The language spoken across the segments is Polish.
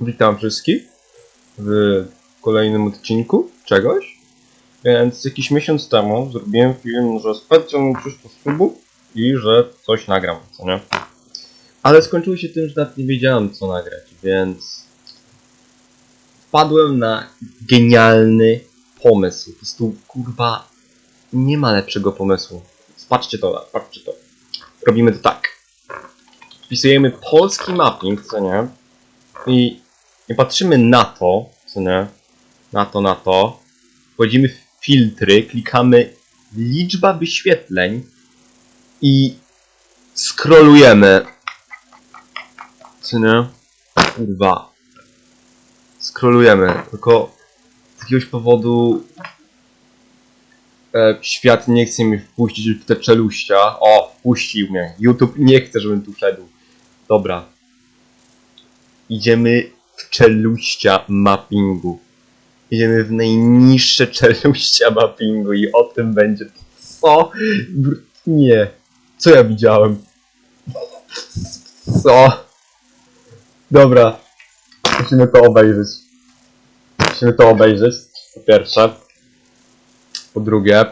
Witam wszystkich w kolejnym odcinku czegoś. Więc jakiś miesiąc temu zrobiłem film, że specjalnie 300 subów i że coś nagram, co nie? Ale skończyło się tym, że nawet nie wiedziałem co nagrać, więc wpadłem na genialny pomysł. Po prostu kurwa nie ma lepszego pomysłu. Patrzcie to, patrzcie to. Robimy to tak. Wpisujemy polski mapping, co nie? I, I patrzymy na to, co nie? Na to, na to. Wchodzimy w filtry, klikamy liczba wyświetleń i scrollujemy. Co nie? Kurwa. Scrollujemy. Tylko z jakiegoś powodu e, świat nie chce mnie wpuścić w te czeluścia. O, wpuścił mnie. YouTube nie chce, żebym tu wszedł. Dobra. Idziemy czeluścia mappingu. Idziemy w najniższe czeluścia mappingu i o tym będzie. Co? Nie. Co ja widziałem? Co? Dobra. Musimy to obejrzeć. Musimy to obejrzeć. Po pierwsze. Po drugie.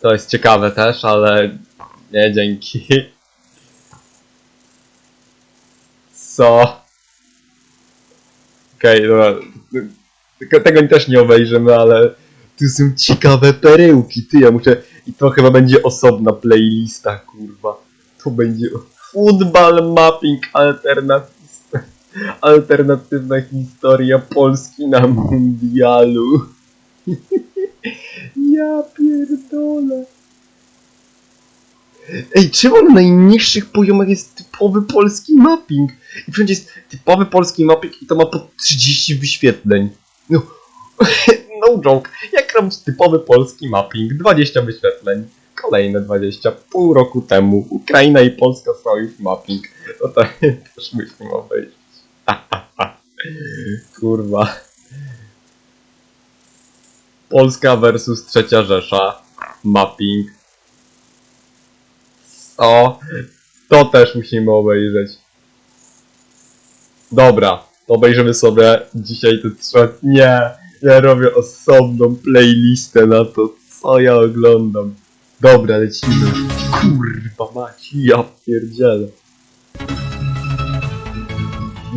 To jest ciekawe też, ale nie dzięki. Co? Okej, dobra. Tylko tego też nie obejrzymy, ale tu są ciekawe perełki, ty, ja muszę... I to chyba będzie osobna playlista, kurwa. To będzie Football Mapping Alternative. Alternatywna historia Polski na mundialu. ja pierdolę. Ej, czemu na najniższych poziomach jest typowy polski mapping? I wszędzie jest typowy polski mapping i to ma po 30 wyświetleń. No, no joke. Jak robić typowy polski mapping? 20 wyświetleń. Kolejne 20. Pół roku temu. Ukraina i Polska sojusz mapping. No to też musimy obejrzeć. Kurwa. Polska versus Trzecia Rzesza. Mapping. O, to też musimy obejrzeć. Dobra, obejrzymy sobie dzisiaj te trzy. Nie, ja robię osobną playlistę na to, co ja oglądam. Dobra, lecimy. Kurwa mać, ja pierdzielę.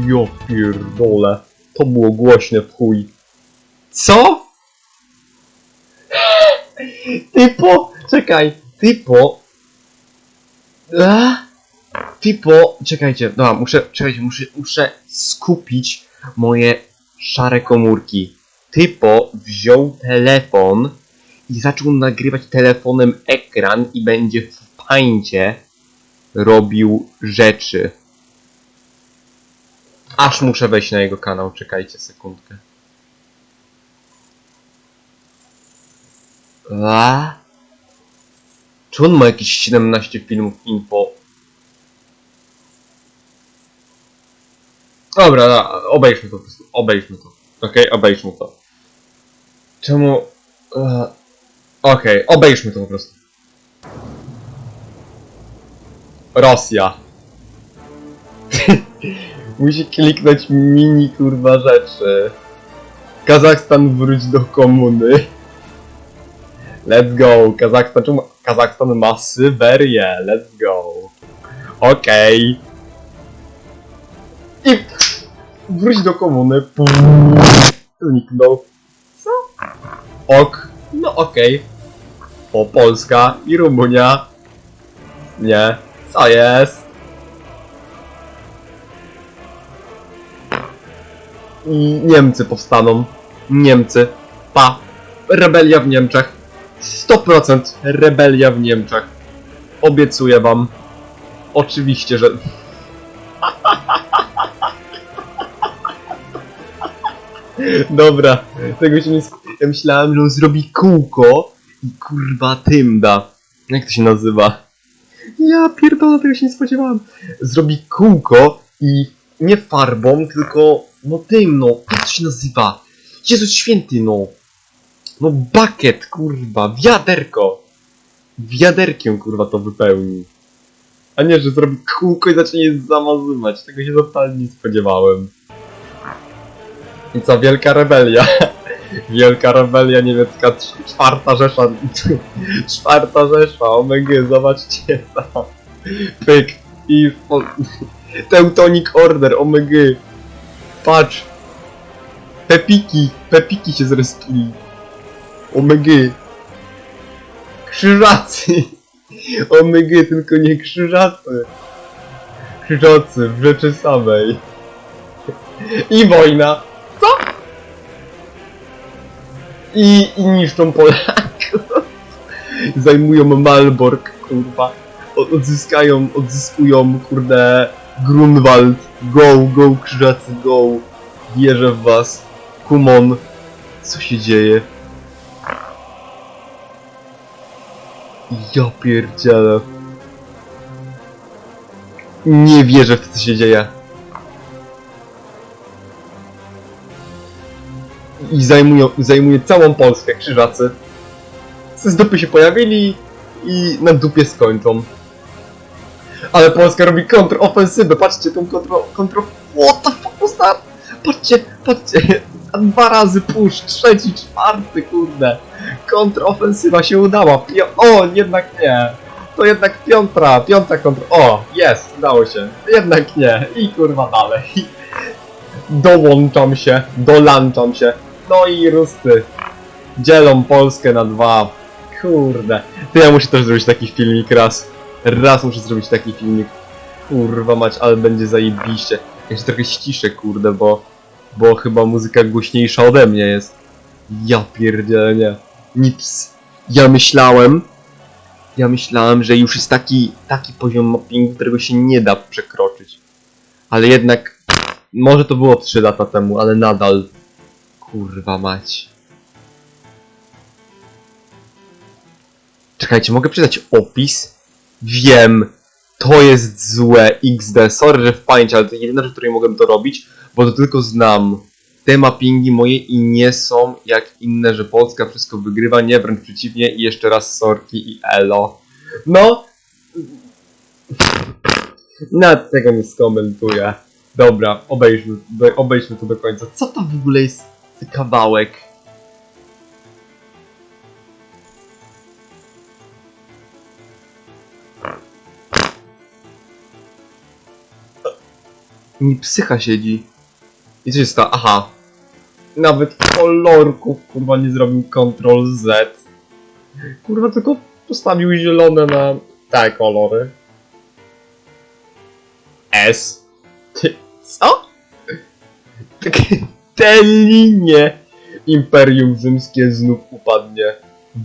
Ja pierdolę. To było głośne w chuj. Co? Typo, czekaj, typo. A? Typo, czekajcie, no muszę, czekajcie, muszę, muszę skupić moje szare komórki. Typo wziął telefon i zaczął nagrywać telefonem ekran i będzie w pańcie robił rzeczy. Aż muszę wejść na jego kanał, czekajcie sekundkę. A? Czy on ma jakieś 17 filmów info? Dobra, da, obejrzmy to po prostu. Obejrzmy to. Okej, obejrzmy to. Czemu... E, Okej, obejrzmy to po prostu. Rosja. Musi kliknąć mini kurwa rzeczy. Kazachstan wróć do komuny. Let's go. Kazachstan, czemu Kazachstan ma Syberię? Let's go. Okej. I wróć do komuny. Zniknął. Co? Ok. No okej. O, Polska i Rumunia. Nie. Co jest? Niemcy powstaną. Niemcy. Pa. Rebelia w Niemczech. 100% rebelia w Niemczech. Obiecuję wam. Oczywiście, że... Dobra, tego się nie... Ja myślałem, że on zrobi kółko i kurwa tym da. Jak to się nazywa? Ja pierdolę, tego się nie spodziewałem. Zrobi kółko i nie farbą, tylko no tym no, jak to się nazywa? Jezus święty no. No bucket, kurwa, wiaderko. Wiaderkiem, kurwa, to wypełni. A nie, że zrobi kółko i zacznie zamazywać. Tego się totalnie nie spodziewałem. I co, wielka rebelia. Wielka rebelia niemiecka, cz- czwarta rzesza. Czwarta rzesza, omega, zobaczcie tam. Pyk. I. Teutonic Order, omega. Patrz. Pepiki, Pepiki się zrespili. Omega. Krzyżacy. Omega, tylko nie krzyżacy. Krzyżacy w rzeczy samej. I wojna. Co? I, i niszczą Polaków. Zajmują Malbork, kurwa. Odzyskają, odzyskują, kurde, Grunwald. Go, go, krzyżacy, go. Wierzę w was. Kumon. Co się dzieje? Ja pierdzielę. Nie wierzę w to, co się dzieje. I zajmują, zajmuje całą Polskę krzyżacy. Z dupy się pojawili i na dupie skończą. Ale Polska robi kontrofensywę, patrzcie tą kontro... kontro... What the fuck was that? Patrzcie, patrzcie, dwa razy push, trzeci, czwarty, kurde. Kontrofensywa się udała, Pio... o, jednak nie. To jednak piątra, piąta kontra... O, jest, udało się. Jednak nie. I kurwa dalej. Dołączam się, dołączam się. No i Rusty. Dzielą Polskę na dwa. Kurde. To ja muszę też zrobić taki filmik raz. Raz muszę zrobić taki filmik. Kurwa mać, ale będzie zajebiście. Się trochę ściszę, kurde, bo... Bo chyba muzyka głośniejsza ode mnie jest. Ja pierdzielę, nie. Nic. Ja myślałem... Ja myślałem, że już jest taki, taki poziom mappingu, którego się nie da przekroczyć. Ale jednak... Może to było 3 lata temu, ale nadal... Kurwa mać. Czekajcie, mogę przydać opis? Wiem, to jest złe XD. Sorry, że w pamięci, ale to jedyna rzecz, której mogłem to robić, bo to tylko znam. Te mappingi moje i nie są jak inne, że Polska wszystko wygrywa, nie, wręcz przeciwnie i jeszcze raz sorki i elo. No. Nad tego nie skomentuję. Dobra, obejrzmy, obejdźmy to do końca. Co to w ogóle jest za kawałek? Mi psycha siedzi. I co się stało? Aha. Nawet kolorków kurwa nie zrobił Ctrl Z. Kurwa tylko postawił zielone na te kolory. S. Ty, co? Te linie. Imperium Rzymskie znów upadnie.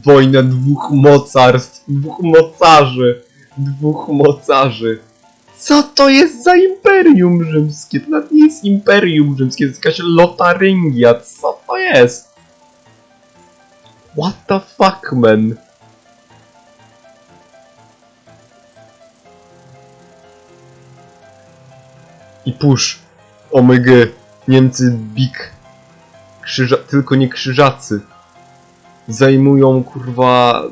Wojna dwóch mocarstw, dwóch mocarzy, dwóch mocarzy. Co to jest za Imperium Rzymskie? To nawet nie jest Imperium Rzymskie, to jest jakaś Lotaryngia. Co to jest? What the fuck, man? I push. Omega. Niemcy big. Krzyża... Tylko nie krzyżacy. Zajmują, kurwa...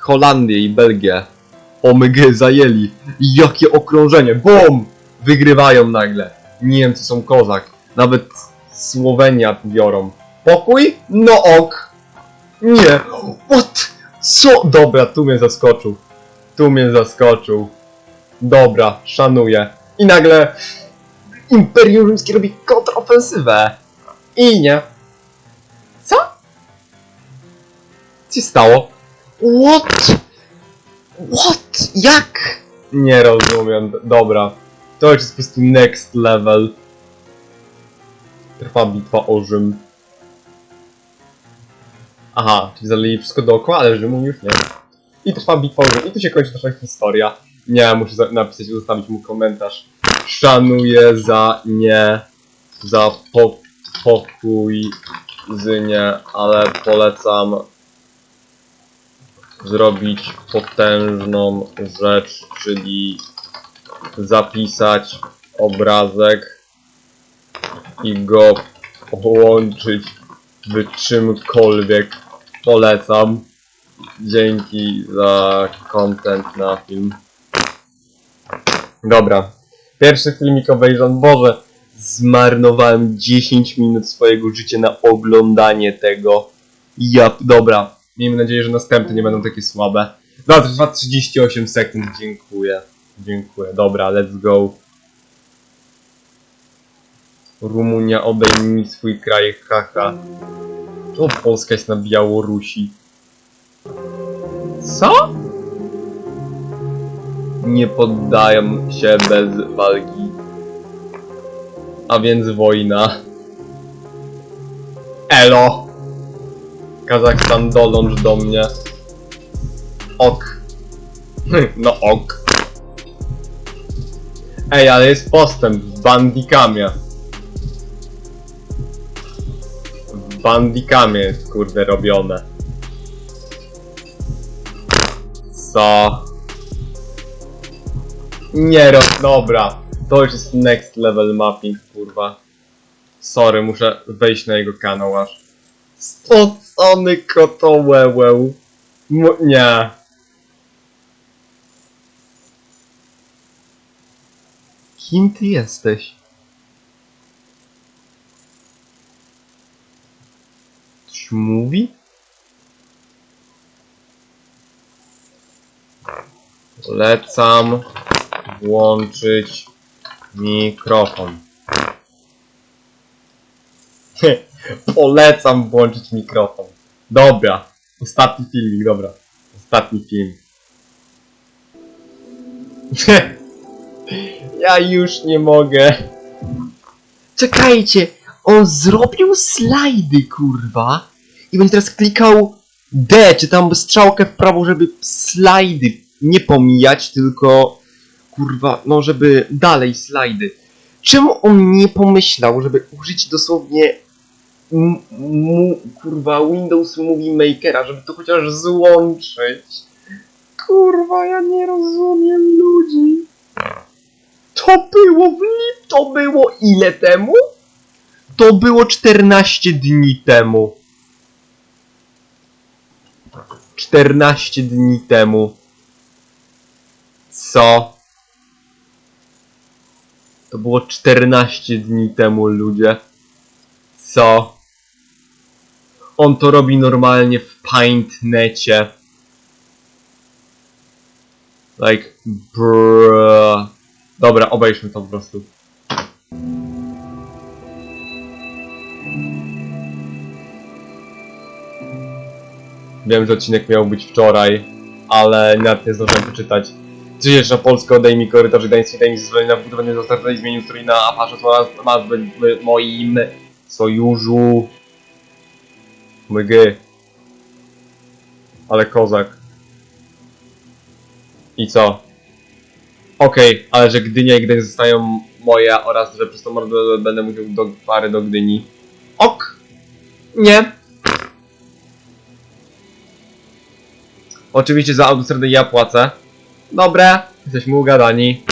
Holandię i Belgię. Omega zajęli. Jakie okrążenie. BOOM! Wygrywają nagle. Niemcy są kozak. Nawet Słowenia biorą. Pokój? No ok. Nie. What? Co? Dobra, tu mnie zaskoczył. Tu mnie zaskoczył. Dobra, szanuję. I nagle Imperium Rzymskie robi kontrofensywę. I nie. Co? Co się stało? What? What? Jak? Nie rozumiem. Dobra. To jest po prostu next level. Trwa bitwa o Rzym. Aha, czyli zalili wszystko dookoła, ale Rzymu już nie. I trwa bitwa o Rzym. I tu się kończy nasza historia. Nie, muszę napisać, zostawić mu komentarz. Szanuję za nie, za po, pokój z nie, ale polecam zrobić potężną rzecz, czyli zapisać obrazek i go połączyć w czymkolwiek. Polecam. Dzięki za content na film. Dobra. Pierwszy filmik obejrzan. Boże, zmarnowałem 10 minut swojego życia na oglądanie tego. Ja, dobra. Miejmy nadzieję, że następne nie będą takie słabe. Dobra, trwa 38 sekund. Dziękuję. Dziękuję. Dobra, let's go. Rumunia odejmij swój kraj, haha. To Polska jest na Białorusi. Co? Nie poddają się bez walki. A więc wojna. Elo! Kazachstan dolącz do mnie. Ok. No ok. Ej, ale jest postęp w Bandikamie. W Bandikamie jest kurde robione. Co? Nie ro... Dobra. To już jest next level mapping, kurwa. Sorry, muszę wejść na jego kanał aż. Spocony kotołełeł. Nie. Kim ty jesteś? Coś mówi? Lecam włączyć mikrofon. Polecam włączyć mikrofon. Dobra. Ostatni filmik, dobra. Ostatni film. ja już nie mogę. Czekajcie, on zrobił slajdy, kurwa. I będzie teraz klikał D, czy tam strzałkę w prawo, żeby slajdy nie pomijać, tylko kurwa, no żeby dalej slajdy. Czemu on nie pomyślał, żeby użyć dosłownie mu, kurwa Windows Movie Makera, żeby to chociaż złączyć? Kurwa, ja nie rozumiem ludzi. To było w lip, to było ile temu? To było 14 dni temu. 14 dni temu. Co? To było 14 dni temu, ludzie. Co? On to robi normalnie w PaintNecie. Like, bruh. Dobra, obejrzmy to po prostu. Wiem, że odcinek miał być wczoraj, ale nawet nie zdążyłem przeczytać. Przyjeżdża Polska odejmij korytarz gdański, tajemnic zezwolenie na budowanie i zmienił strój na w moim sojuszu. Mygy. Ale kozak. I co? Okej, ale że Gdynia i Gdyń zostają moje oraz że przez to mordę będę musiał do pary do Gdyni. Ok! Nie! Oczywiście za autostradę ja płacę. Dobre, jesteśmy ugadani.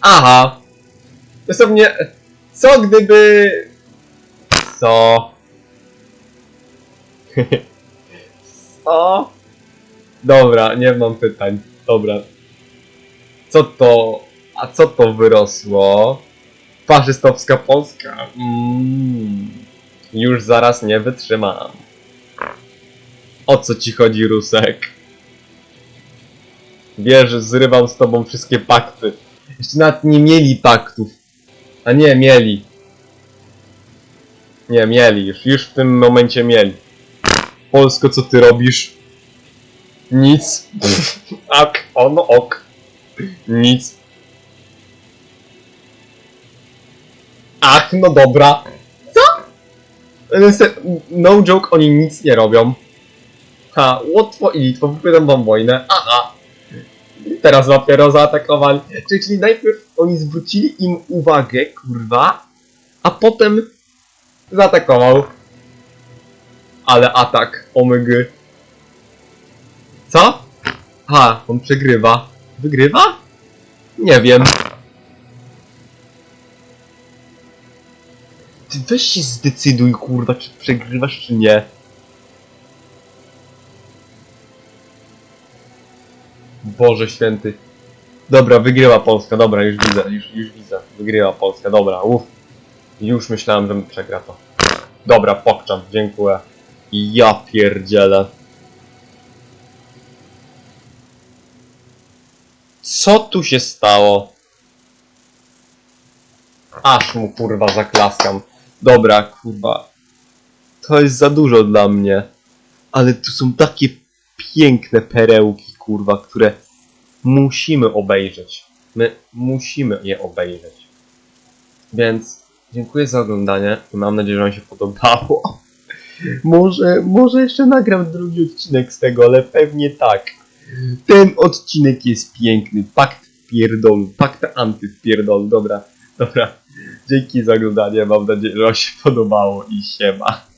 Aha. Dosłownie, co gdyby... Co? co? Dobra, nie mam pytań. Dobra. Co to... A co to wyrosło? Faszystowska Polska. Mm. Już zaraz nie wytrzymam. O co ci chodzi, Rusek? Wiesz, zrywam z tobą wszystkie pakty. Jeszcze nawet nie mieli paktów. A nie, mieli. Nie, mieli już. Już w tym momencie mieli. Polsko, co ty robisz? Nic. ok, on ok. Nic. Ach, no dobra. Co? No joke, oni nic nie robią. Ha, Łotwo i Litwo wypowiadam wam wojnę. Aha. Teraz dopiero zaatakowali. Czyli, czyli najpierw oni zwrócili im uwagę, kurwa, a potem zaatakował. Ale atak, omygy. Co? Ha, on przegrywa. Wygrywa? Nie wiem. Ty weź się zdecyduj, kurwa, czy przegrywasz, czy nie. Boże święty. Dobra, wygrywa Polska, dobra, już widzę, już, już widzę. Wygrywa Polska, dobra, uff. Już myślałem, że przegra to. Dobra, pokczam, dziękuję. Ja pierdzielę. Co tu się stało? Aż mu kurwa zaklaskam. Dobra, kurwa. To jest za dużo dla mnie. Ale tu są takie piękne perełki, kurwa, które musimy obejrzeć. My musimy je obejrzeć. Więc dziękuję za oglądanie i mam nadzieję, że Wam się podobało. Może, może jeszcze nagram drugi odcinek z tego, ale pewnie tak. Ten odcinek jest piękny. Pakt pierdolu, pakt anty w pierdolu. Dobra, dobra. Dzięki za oglądanie. Mam nadzieję, że Wam się podobało i siema.